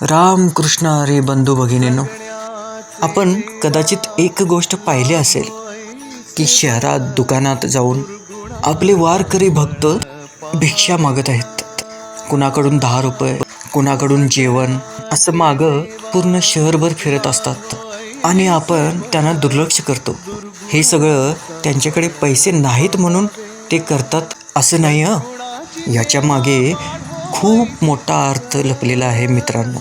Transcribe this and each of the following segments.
रामकृष्ण अरे बंधू भगिनींनो आपण कदाचित एक गोष्ट पाहिली असेल की शहरात दुकानात जाऊन आपले वारकरी भक्त भिक्षा मागत आहेत. कुणाकडून दहा रुपये कुणाकडून जेवण असं मागं पूर्ण शहरभर फिरत असतात. आणि आपण त्यांना दुर्लक्ष करतो. हे सगळं त्यांच्याकडे पैसे नाहीत म्हणून ते करतात असं नाही याच्या मागे खूप मोठा अर्थ लपलेला आहे मित्रांनो.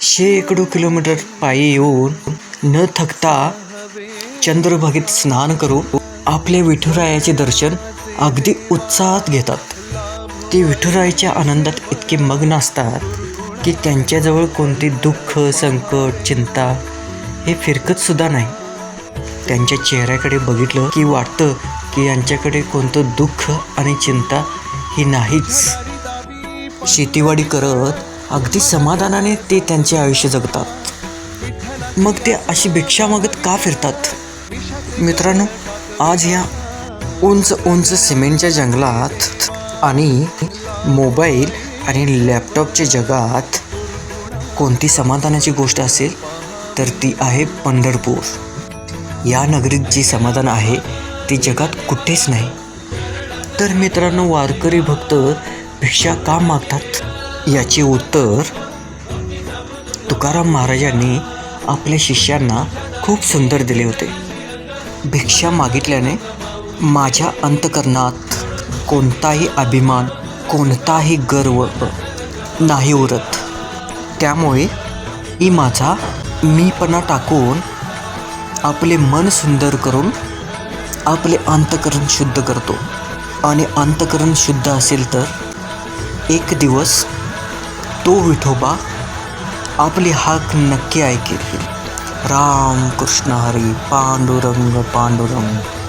शेकडो किलोमीटर पायी येऊन न थकता चंद्रभागेत स्नान करून आपल्या विठुरायाचे दर्शन अगदी उत्साहात घेतात. ते विठुरायाच्या आनंदात इतके मग्न असतात की त्यांच्याजवळ कोणते दुःख संकट चिंता हे फिरकत सुद्धा नाही. त्यांच्या चेहऱ्याकडे बघितलं की वाटतं की यांच्याकडे कोणतं दुःख आणि चिंता ही नाहीच. शेतीवाडी करत अगदी समाधानाने ते त्यांचे आयुष्य जगतात. मग ते अशी भिक्षा मागत का फिरतात? मित्रांनो आज ह्या उंच उंच सिमेंटच्या जंगलात आणि मोबाईल आणि लॅपटॉपच्या जगात कोणती समाधानाची गोष्ट असेल तर ती आहे पंढरपूर. या नगरीत जे समाधान आहे ते जगात कुठेच नाही. तर मित्रांनो वारकरी भक्त भिक्षा का मागतात? याचे उत्तर तुकाराम महाराजांनी आपल्या शिष्यांना खूप सुंदर दिले होते. भिक्षा मागितल्याने माझ्या अंतकरणात कोणताही अभिमान कोणताही गर्व नाही उरत. त्यामुळे मी माझा मीपणा टाकून आपले मन सुंदर करून आपले अंतकरण शुद्ध करतो. आणि अंतकरण शुद्ध असेल तर एक दिवस तो विठोबा आपली हाक नक्की ऐकेल. राम कृष्ण हरी पांडुरंग पांडुरंग.